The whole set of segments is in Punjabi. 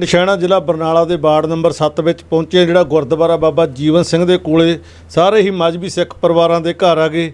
ਨਿਸ਼ਾਨਾ ਜ਼ਿਲ੍ਹਾ ਬਰਨਾਲਾ ਦੇ ਵਾਰਡ ਨੰਬਰ 7 ਵਿੱਚ ਪਹੁੰਚੇ ਜਿਹੜਾ ਗੁਰਦੁਆਰਾ ਬਾਬਾ ਜੀਵਨ ਸਿੰਘ ਦੇ ਕੋਲੇ ਸਾਰੇ ਹੀ ਮਜਬੀ ਸਿੱਖ ਪਰਿਵਾਰਾਂ ਦੇ ਘਰ ਆ ਗਏ।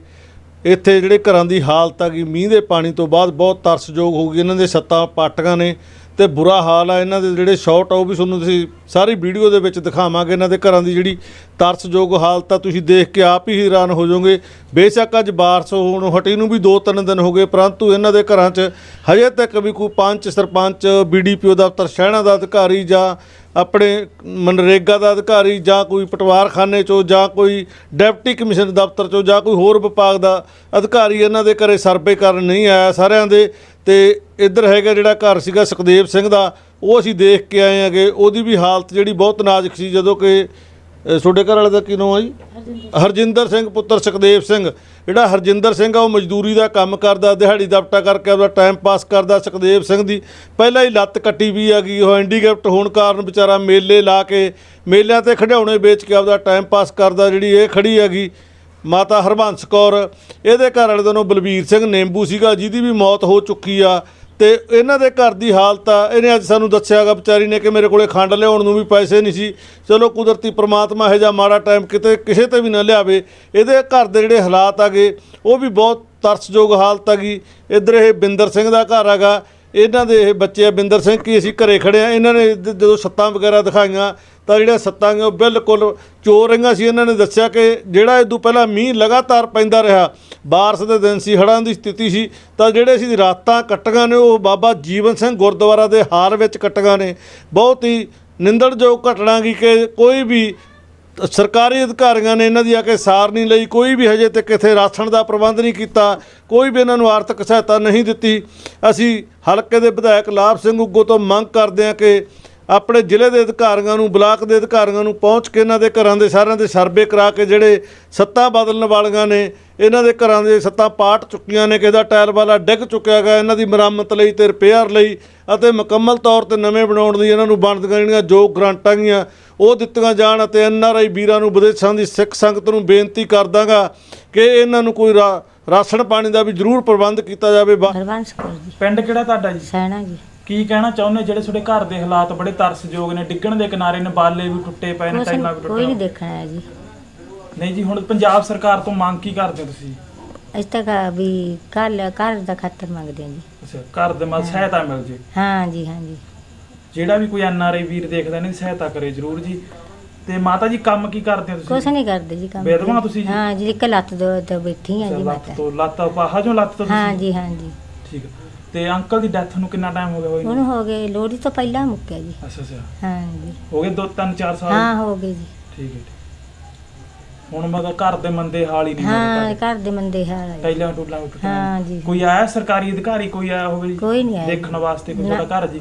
ਇੱਥੇ ਜਿਹੜੇ ਘਰਾਂ ਦੀ ਹਾਲਤ ਆ ਗਈ, ਮੀਂਹ ਦੇ ਪਾਣੀ ਤੋਂ ਬਾਅਦ ਬਹੁਤ ਤਰਸਯੋਗ ਹੋ ਗਈ। ਇਹਨਾਂ ਦੇ ਛੱਤਾਂ ਪਾਟੀਆਂ ਨੇ ਤੇ ਬੁਰਾ ਹਾਲ ਆ ਇਹਨਾਂ ਦੇ ਜਿਹੜੇ ਸ਼ਾਟ ਆ, ਉਹ ਵੀ ਤੁਹਾਨੂੰ ਤੁਸੀਂ ਸਾਰੀ ਵੀਡੀਓ ਦੇ ਵਿੱਚ ਦਿਖਾਵਾਂਗੇ ਇਹਨਾਂ ਦੇ ਘਰਾਂ ਦੀ ਜਿਹੜੀ ਤਰਸਯੋਗ ਹਾਲਤ ਆ, ਤੁਸੀਂ ਦੇਖ ਕੇ ਆਪ ਹੀ ਹੈਰਾਨ ਹੋ ਜਾਓਗੇ। ਬੇਸ਼ੱਕ ਅੱਜ ਬਾਰਿਸ਼ ਹੋਣ, ਹਟੀ ਨੂੰ ਵੀ 2-3 ਦਿਨ ਹੋ ਗਏ, ਪਰੰਤੂ ਇਹਨਾਂ ਦੇ ਘਰਾਂ 'ਚ ਹਜੇ ਤੱਕ ਵੀ ਕੋਈ ਪੰਚ ਸਰਪੰਚ ਬੀਡੀਪੀਓ ਦਫ਼ਤਰ ਸ਼ਹਿਣਾ ਦਾ ਅਧਿਕਾਰੀ ਜਾਂ ਆਪਣੇ ਮਨਰੇਗਾ ਦਾ ਅਧਿਕਾਰੀ ਜਾਂ ਕੋਈ ਪਟਵਾਰਖਾਨੇ ਚੋਂ ਜਾਂ ਕੋਈ ਡਿਪਟੀ ਕਮਿਸ਼ਨ ਦਫ਼ਤਰ ਚੋਂ ਜਾਂ ਕੋਈ ਹੋਰ ਵਿਭਾਗ ਦਾ ਅਧਿਕਾਰੀ ਇਹਨਾਂ ਦੇ ਘਰੇ ਸਰਵੇ ਕਰਨ ਨਹੀਂ ਆਇਆ। ਸਾਰਿਆਂ ਦੇ ਤੇ ਇੱਧਰ ਹੈਗਾ ਜਿਹੜਾ ਘਰ ਸੀਗਾ ਸੁਖਦੇਵ ਸਿੰਘ ਦਾ ਉਹ ਅਸੀਂ ਦੇਖ ਕੇ ਆਏ ਆਂਗੇ ਉਹਦੀ ਵੀ ਹਾਲਤ ਜਿਹੜੀ ਬਹੁਤ ਨਾਜ਼ੁਕ ਸੀ ਜਦੋਂ ਕਿ ਤੁਹਾਡੇ ਘਰ ਵਾਲੇ ਦਾ ਕੀ ਨਾਮ ਆ ਜੀ? ਹਰਜਿੰਦਰ। ਸਿੰਘ ਪੁੱਤਰ ਸੁਖਦੇਵ ਸਿੰਘ। ਜਿਹੜਾ ਹਰਜਿੰਦਰ ਸਿੰਘ ਆ ਉਹ ਮਜ਼ਦੂਰੀ ਦਾ ਕੰਮ ਕਰਦਾ ਦਿਹਾੜੀ ਦਪਟਾ ਕਰਕੇ ਆਪਦਾ ਟਾਈਮ ਪਾਸ ਕਰਦਾ ਸੁਖਦੇਵ ਸਿੰਘ ਦੀ। ਪਹਿਲਾਂ ਹੀ ਲੱਤ ਕੱਟੀ ਵੀ ਹੈਗੀ ਉਹ ਹੈਂਡੀਕੈਪਟ ਹੋਣ ਕਾਰਨ ਵਿਚਾਰਾ ਮੇਲੇ ਲਾ ਕੇ ਮੇਲਿਆਂ ਤੇ ਖਿਡੌਣੇ ਵੇਚ ਕੇ ਆਪਦਾ ਟਾਈਮ ਪਾਸ ਕਰਦਾ ਜਿਹੜੀ ਇਹ ਖੜੀ ਹੈਗੀ। ਮਾਤਾ ਹਰਬੰਸ ਕੌਰ। ਇਹਦੇ ਘਰ ਵਾਲੇ ਦਾ ਨਾਮ ਬਲਬੀਰ ਸਿੰਘ ਨੇਂਬੂ ਸੀਗਾ, ਜਿਹਦੀ ਵੀ ਮੌਤ ਹੋ ਚੁੱਕੀ ਆ। ਤੇ ਇਹਨਾਂ ਦੇ ਘਰ ਦੀ ਹਾਲਤ ਆ, ਇਹਨੇ ਅੱਜ ਸਾਨੂੰ ਦੱਸਿਆਗਾ ਵਿਚਾਰੀ ਨੇ ਕਿ ਮੇਰੇ ਕੋਲੇ ਖੰਡ ਲਿਆਉਣ ਨੂੰ ਵੀ ਪੈਸੇ ਨਹੀਂ ਸੀ। ਚਲੋ ਕੁਦਰਤੀ ਪ੍ਰਮਾਤਮਾ ਇਹ ਜਿਹਾ ਮਾੜਾ ਟਾਈਮ ਕਿਤੇ ਕਿਸੇ ਤੇ ਵੀ ਨਾ ਲਿਆਵੇ। ਇਹਦੇ ਘਰ ਦੇ ਜਿਹੜੇ ਹਾਲਾਤ ਆਗੇ ਉਹ ਵੀ ਬਹੁਤ ਤਰਸਯੋਗ ਹਾਲਤ ਹੈਗੀ। ਇੱਧਰ ਇਹ ਬਿੰਦਰ ਸਿੰਘ ਦਾ ਘਰ ਹੈਗਾ। ਇਹਨਾਂ ਦੇ ਇਹ ਬੱਚੇ ਆ ਬਿੰਦਰ ਸਿੰਘ, ਕੀ ਅਸੀਂ ਘਰੇ ਖੜੇ ਆ। ਇਹਨਾਂ ਨੇ ਜ- ਜਦੋਂ ਛੱਤਾਂ ਵਗੈਰਾ ਦਿਖਾਈਆਂ ਤਾਂ ਜਿਹੜੀਆਂ ਸੱਤਾਂ ਗੀਆਂ ਉਹ ਬਿਲਕੁਲ ਚੋਰ ਰਹੀਆਂ ਸੀ। ਇਹਨਾਂ ਨੇ ਦੱਸਿਆ ਕਿ ਜਿਹੜਾ ਇਦੋਂ ਪਹਿਲਾਂ ਮੀਂਹ ਲਗਾਤਾਰ ਪੈਂਦਾ ਰਿਹਾ, ਬਾਰਸ਼ ਦੇ ਦਿਨ ਸੀ, ਹੜ੍ਹਾਂ ਦੀ ਸਥਿਤੀ ਸੀ, ਤਾਂ ਜਿਹੜੇ ਸੀ ਰਾਤਾਂ ਕੱਟੀਆਂ ਨੇ, ਉਹ ਬਾਬਾ ਜੀਵਨ ਸਿੰਘ ਗੁਰਦੁਆਰਾ ਦੇ ਹਾਲ ਵਿੱਚ ਕੱਟੀਆਂ ਨੇ। ਬਹੁਤ ਹੀ ਨਿੰਦਣਯੋਗ ਘਟਨਾ ਗਈ ਕਿ ਕੋਈ ਵੀ ਸਰਕਾਰੀ ਅਧਿਕਾਰੀਆਂ ਨੇ ਇਹਨਾਂ ਦੀ ਆ ਕੇ ਸਾਰ ਨਹੀਂ ਲਈ, ਕੋਈ ਵੀ ਹਜੇ ਤੱਕ ਇੱਥੇ ਰਾਸ਼ਨ ਦਾ ਪ੍ਰਬੰਧ ਨਹੀਂ ਕੀਤਾ, ਕੋਈ ਵੀ ਇਹਨਾਂ ਨੂੰ ਆਰਥਿਕ ਸਹਾਇਤਾ ਨਹੀਂ ਦਿੱਤੀ। ਅਸੀਂ ਹਲਕੇ ਦੇ ਵਿਧਾਇਕ ਲਾਭ ਸਿੰਘ ਉੱਗੋ ਤੋਂ ਮੰਗ ਕਰਦੇ ਹਾਂ ਕਿ ਆਪਣੇ ਜ਼ਿਲ੍ਹੇ ਦੇ ਅਧਿਕਾਰੀਆਂ ਨੂੰ ਬਲਾਕ ਦੇ ਅਧਿਕਾਰੀਆਂ ਨੂੰ ਪਹੁੰਚ ਕੇ ਇਹਨਾਂ ਦੇ ਘਰਾਂ ਦੇ ਸਾਰਿਆਂ ਦੇ ਸਰਵੇ ਕਰਾ ਕੇ ਜਿਹੜੇ ਸੱਤਾਂ ਬਦਲਣ ਵਾਲੀਆਂ ਨੇ ਇਹਨਾਂ ਦੇ ਘਰਾਂ ਦੇ ਸੱਤਾਂ ਪਾਟ ਚੁੱਕੀਆਂ ਨੇ ਕਿਸੇ ਦਾ ਟਾਇਰ ਵਾਲਾ ਡਿੱਗ ਚੁੱਕਿਆ ਗਾ ਇਹਨਾਂ ਦੀ ਮੁਰੰਮਤ ਲਈ ਤੇ ਰਿਪੇਅਰ ਲਈ ਅਤੇ ਮੁਕੰਮਲ ਤੌਰ ਤੇ ਨਵੇਂ ਬਣਾਉਣ ਦੀ ਇਹਨਾਂ ਨੂੰ ਬਣਦੀਆਂ ਜਿਹੜੀਆਂ ਜੋ ਗਰੰਟਾਂ ਗੀਆਂ ਉਹ ਦਿੱਤੀਆਂ ਜਾਣ ਅਤੇ ਐਨ ਆਰ ਆਈ ਵੀਰਾਂ ਨੂੰ ਵਿਦੇਸ਼ਾਂ ਦੀ ਸਿੱਖ ਸੰਗਤ ਨੂੰ ਬੇਨਤੀ ਕਰਦਾਗਾ ਕਿ ਇਹਨਾਂ ਨੂੰ ਕੋਈ ਰਾ- ਰਾਸ਼ਨ ਪਾਣੀ ਦਾ ਵੀ ਜ਼ਰੂਰ ਪ੍ਰਬੰਧ ਕੀਤਾ ਜਾਵੇ ਕੌਰ ਜੀ। ਪਿੰਡ ਕਿਹੜਾ ਤੁਹਾਡਾ ਜੀ? ਸੈਣਾ ਜੀ। ਕੀ ਕਹਿਣਾ ਚਾਹੁੰਦੇ ਜਿਹੜੇ ਤੁਹਾਡੇ ਘਰ ਦੇ ਹਾਲਾਤ ਬੜੇ ਤਰਸਯੋਗ ਨੇ ਡਿੱਗਣ ਦੇ ਕਿਨਾਰੇ ਨੇ ਬਾਲੇ ਵੀ ਟੁੱਟੇ ਪਏ ਨੇ ਕੁਛ ਟਾਈਲਾਂ ਵੀ ਕੋਈ ਨਹੀਂ ਦੇਖਣਾ ਹੈ ਜੀ। ਨਹੀਂ ਜੀ ਹੁਣ ਪੰਜਾਬ ਸਰਕਾਰ ਤੋਂ ਮੰਗ ਕੀ ਕਰਦੇ ਹੋ ਤੁਸੀਂ? ਅਸੀਂ ਤਾਂ ਵੀ ਘਰ ਘਰ ਦਾ ਖਾਤਰ ਮੰਗਦੇ ਹਾਂ ਜੀ। ਅੱਛਾ ਘਰ ਦੇ ਮਾ ਸਹਾਇਤਾ ਮਿਲ ਜੇ? ਹਾਂ ਜੀ ਹਾਂ ਜੀ। ਜਿਹੜਾ ਵੀ ਕੋਈ ਐਨ ਆਰ ਆਈ ਵੀਰ ਦੇਖਦਾ ਇਹਨਾਂ ਦੀ ਸਹਾਇਤਾ ਕਰੇ ਜਰੂਰ ਜੀ। ਤੇ ਮਾਤਾ ਜੀ ਕੰਮ ਕੀ ਕਰਦੇ ਹੋ ਕੁਛ ਤੁਸੀਂ ਨਹੀਂ ਕਰਦੇ ਜੀ ਕੰਮ ਵਿਧਵਾ ਤੁਸੀਂ ਜੀ? ਹਾਂ ਜੀ ਇੱਕ ਲੱਤ ਦੋ ਤੇ ਬੈਠੀ ਹਾਂ ਜੀ ਲੱਤ ਮਾਤਾ ਤੋਂ ਲੱਤ ਪਾਹਾ ਜੋ ਲੱਤ ਤੋਂ ਹਾਂ ਤੁਸੀਂ? ਜੀ ਹਾਂ ਜੀ। ਠੀਕ ਹੈ ਤੇ ਅੰਕਲ ਦੀ ਡੈਥ ਨੂੰ ਕਿੰਨਾ ਟਾਈਮ ਹੋ ਗਿਆ ਹੋਈ ਹੁਣ ਹੋ ਗਏ ਲੋਹੜੀ ਤੋਂ ਪਹਿਲਾਂ ਮੁੱਕਿਆ ਜੀ। ਅੱਛਾ ਅੱਛਾ। ਹਾਂ ਜੀ ਹੋ ਗਏ 2 3 4 ਸਾਲ? ਹਾਂ ਹੋ ਗਏ ਜੀ। ਠੀਕ ਹੈ ਠੀਕ। ਹੁਣ ਮਗਾ ਘਰ ਦੇ ਮੰਦੇ ਹਾਲ ਹੀ ਨਹੀਂ ਹਾਂ ਹੋਏ ਘਰ ਦੇ ਮੰਦੇ ਹਾਲ ਆ ਜੀ। ਟਾਈਲਾਂ ਟੂਲਾਂ ਵੀ ਟੁੱਟੀਆਂ ਹਾਂ ਜੀ। ਕੋਈ ਆਇਆ ਸਰਕਾਰੀ ਅਧਿਕਾਰੀ ਕੋਈ ਆਇਆ ਹੋਵੇ ਜੀ? ਕੋਈ ਨਹੀਂ ਆਇਆ। ਦੇਖਣ ਵਾਸਤੇ ਕੋਈ ਨਾ। ਤੁਹਾਡਾ ਘਰ ਜੀ?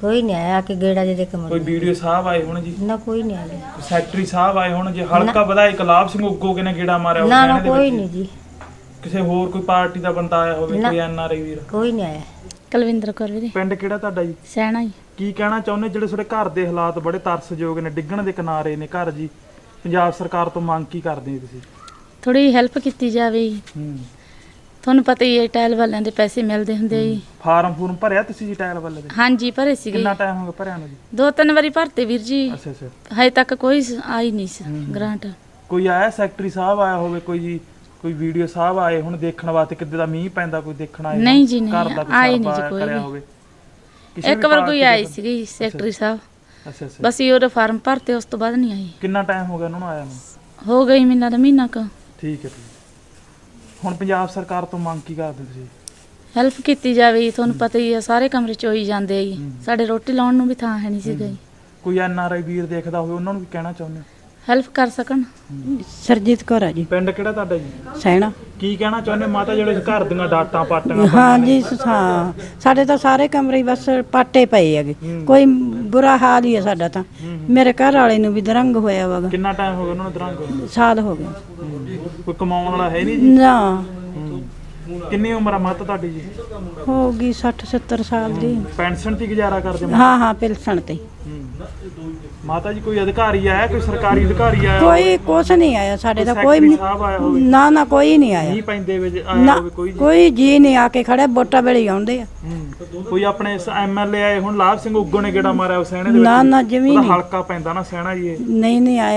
ਕੋਈ ਨਹੀਂ ਆਇਆ ਕਿ ਗੇੜਾ ਜਿਹਦੇ ਕੋਈ ਕਮਰ ਵੀਡੀਓ ਸਾਹਿਬ ਆਏ ਹੋਣ ਜੀ? ਨਾ ਕੋਈ ਨਹੀਂ ਆਇਆ। ਸੈਕਟਰੀ ਸਾਹਿਬ ਆਏ ਹੋਣ ਜੀ? ਹਲਕਾ ਵਿਧਾਇਕ ਲਾਭ ਸਿੰਘ ਉੱਗੋ ਕਿਨੇ ਗੇੜਾ ਮਾਰਿਆ ਹੋਵੇ ਨਾ ਨਾ ਕੋਈ? ਨਹੀਂ ਜੀ। ਕਿਸੇ ਹੋਰ ਕੋਈ ਪਾਰਟੀ ਦਾ ਬੰਦਾ ਆਇਆ ਹੋਵੇ ਨਾ। ਕੋਈ ਐਨਆਰਆਈ ਵੀਰ? ਕੋਈ ਨਹੀਂ ਆਇਆ। ਕੁਲਵਿੰਦਰ ਕੌਰ ਵੀਰੇ। ਪਿੰਡ ਕਿਹੜਾ ਤੁਹਾਡਾ ਜੀ? ਸੈਣਾ ਜੀ। ਕੀ ਕਹਿਣਾ ਚਾਹੁੰਦੇ ਜਿਹੜੇ ਤੁਹਾਡੇ ਘਰ ਦੇ ਹਾਲਾਤ ਬੜੇ ਤਰਸਯੋਗ ਨੇ ਡਿੱਗਣ ਦੇ ਕਿਨਾਰੇ ਨੇ ਘਰ ਜੀ। ਪੰਜਾਬ ਸਰਕਾਰ ਤੋਂ ਮੰਗ ਕੀ ਕਰਦੇ ਹੋ ਤੁਸੀਂ? ਥੋੜੀ ਹੈਲਪ ਕੀਤੀ ਜਾਵੇ ਜੀ। ਹੂੰ। ਤੁਹਾਨੂੰ ਪਤਾ ਹੀ ਹੈ ਟਾਇਲ ਵਾਲਿਆਂ ਦੇ ਪੈਸੇ ਮਿਲਦੇ ਹੁੰਦੇ ਜੀ। ਫਾਰਮ ਫੂਰਮ ਭਰਿਆ ਤੁਸੀਂ ਜੀ ਟਾਇਲ ਵੱਲੇ ਦੇ? ਹਾਂਜੀ ਭਰੇ ਸੀਗੇ ਕਿੰਨਾ ਟਾਈਮ ਹੋ ਗਿਆ ਭਰਿਆ ਨੂੰ ਜੀ? ਦੋ ਤਿੰਨ ਵਾਰੀ ਭਰਤੇ ਵੀਰ ਜੀ। ਅੱਛਾ ਅੱਛਾ। ਹਜੇ ਤੱਕ ਕੋਈ ਸ- ਆਈ ਨਹੀਂ ਸੀ। ਗ੍ਰਾਂਟ ਕੋਈ ਆਇਆ ਸੈਕਟਰੀ ਸਾਹਿਬ ਆਇਆ ਹੋਵੇ ਕੋਈ ਜੀ ਕੋਈ ਵੀਡੀਓ ਸਾਹਿਬ ਆਏ ਹੁਣ ਦੇਖਣ ਵਾਸਤੇ ਕਿੱਦਾਂ ਦਾ ਮੀਂਹ ਪੈਂਦਾ ਕੋਈ ਦੇਖਣ ਆਏ ਨਹੀਂ ਜੀ, ਨਹੀਂ, ਘਰ ਦਾ ਕੋਈ ਆਏ ਨਹੀਂ ਸਰਵਾ ਜੀ ਕੋਈ ਕਰਿਆ ਵੀ। ਹੋਵੇ। ਕਿਸੇ ਇੱਕ ਵੀ ਵਾਰ ਕੋਈ ਆਈ ਸੀਗੀ ਸੈਕਟਰੀ ਸਾਹਿਬ। ਅੱਛਾ ਅੱਛਾ। ਬਸ ਇਹ ਉਹਦੇ ਫਾਰਮ ਭਰਤੇ ਉਸ ਤੋਂ ਬਾਅਦ ਨਹੀਂ ਆਈ। ਕਿੰਨਾ ਟਾਈਮ ਹੋ ਗਿਆ ਉਹਨਾਂ ਨੂੰ ਆਇਆ ਨੂੰ? ਹੋ ਗਈ ਮਹੀਨਾ ਦਾ ਮਹੀਨਾ ਕ। ਠੀਕ ਹੈ ਠੀਕ। ਹੁਣ ਪੰਜਾਬ ਸਰਕਾਰ ਤੋਂ ਮੰਗ ਕੀ ਕਰਦੇ ਤੁਸੀਂ? ਹੈਲਪ ਕੀਤੀ ਜਾਵੇ ਜੀ ਤੁਹਾਨੂੰ ਪਤਾ ਹੀ ਹੈ ਸਾਰੇ ਕਮਰੇ ਚ ਹੋਈ ਜਾਂਦੇ ਆ ਜੀ। ਹੂੰ। ਸਾਡੇ ਰੋਟੀ ਲਾਉਣ ਨੂੰ ਵੀ ਥਾਂ ਹੈ ਨਹੀਂ ਸੀਗਾ ਜੀ ਕੋਈ ਐਨ ਆਰ ਆਈ ਵੀਰ ਦੇਖਦਾ ਹੋਵੇ ਉਹਨਾਂ ਨੂੰ ਵੀ ਕਹਿਣਾ ਚਾਹੁੰਦੇ ਹੋ? ਹੈਲਪ ਕਰ ਸਕਣ। ਸਰਜੀਤ ਕੌਰ ਆ ਜੀ। ਪਿੰਡ ਕਿਹੜਾ ਤੁਹਾਡਾ ਜੀ? ਸੈਣਾ। ਕੀ ਕਹਿਣਾ ਚਾਹੁੰਦੇ ਮਾਤਾ ਜਿਹੜੇ ਘਰ ਦੀਆਂ ਡਾਟਾਂ ਪਾਟੀਆਂ ਹਾਂ ਜੀ ਸ- ਹਾਂ। ਸਾਡੇ ਤਾਂ ਸਾਰੇ ਕਮਰੇ ਹੀ ਬਸ ਪਾਟੇ ਪਏ ਹੈਗੇ। ਹੂੰ। ਕੋਈ ਬੁਰਾ ਹਾਲ ਹੀ ਹੈ ਸਾਡਾ ਤਾਂ। ਹੂੰ। ਮੇਰੇ ਘਰ ਵਾਲੇ ਨੂੰ ਵੀ ਦਰੰਗ ਹੋਇਆ ਵਗਾ ਕਿੰਨਾ ਟਾਈਮ ਹੋ ਗਿਆ ਉਹਨਾਂ ਨੂੰ ਦਰੰਗ ਹੋਏ? ਸਾਲ ਹੋ ਗਿਆ। ਹੂੰ। ਕੋਈ ਕਮਾਉਣ ਵਾਲਾ ਹੈ ਨਹੀਂ ਜੀ? ਨਾ। ਹੂੰ। ਕਿੰਨੀ ਉਮਰ ਆ ਮਾਤਾ ਤੁਹਾਡੀ ਜੀ? ਹੋ ਗਈ 60 70 ਸਾਲ ਦੀ। ਪੈਨਸ਼ਨ ਤੇ ਗੁਜ਼ਾਰਾ ਕਰਦੇ ਮਾਤਾ? ਹਾਂ ਹਾਂ ਪਿਲਸਣ ਤੇ ਹੂੰ। ਮਾਤਾ ਜੀ ਕੋਈ ਅਧਿਕਾਰੀ ਆਇਆ? ਕੋਈ ਸਰਕਾਰੀ ਅਧਿਕਾਰੀ ਆਇਆ ਕੋਈ ਕੁਛ ਨਹੀਂ ਆਇਆ ਸਾਡੇ ਤਾਂ ਕੋਈ ਸੈਕਟਰੀ ਸਾਹਿਬ ਆਇਆ ਹੋਵੇ? ਨਾ ਨਾ ਕੋਈ ਨਹੀਂ ਆਇਆ। ਮੀਂਹ ਪੈਂਦੇ ਵਿੱਚ ਆਇਆ ਨਾ ਹੋਵੇ ਕੋਈ ਜੀ। ਕੋਈ ਜੀ ਨਹੀਂ ਆ ਕੇ ਖੜਿਆ ਵੋਟਾਂ ਵੇਲੇ ਹੀ ਆਉਂਦੇ ਆ। ਹੂੰ। ਕੋਈ ਆਪਣੇ ਐਮਐਲਏ ਆਏ ਹੁਣ ਲਾਭ ਸਿੰਘ ਉੱਗੋ ਨੇ ਗੇੜਾ ਮਾਰਿਆ ਉਹ ਸੈਣੇ ਦੇ ਨਾ ਵਿੱਚ ਨਾ ਜਿਵੇਂ ਉਹਦਾ ਨਹੀਂ। ਹਲਕਾ ਪੈਂਦਾ ਨਾ ਸੈਣਾ ਜੀ ਇਹ। ਨਹੀਂ ਨਹੀਂ ਆਇਆ।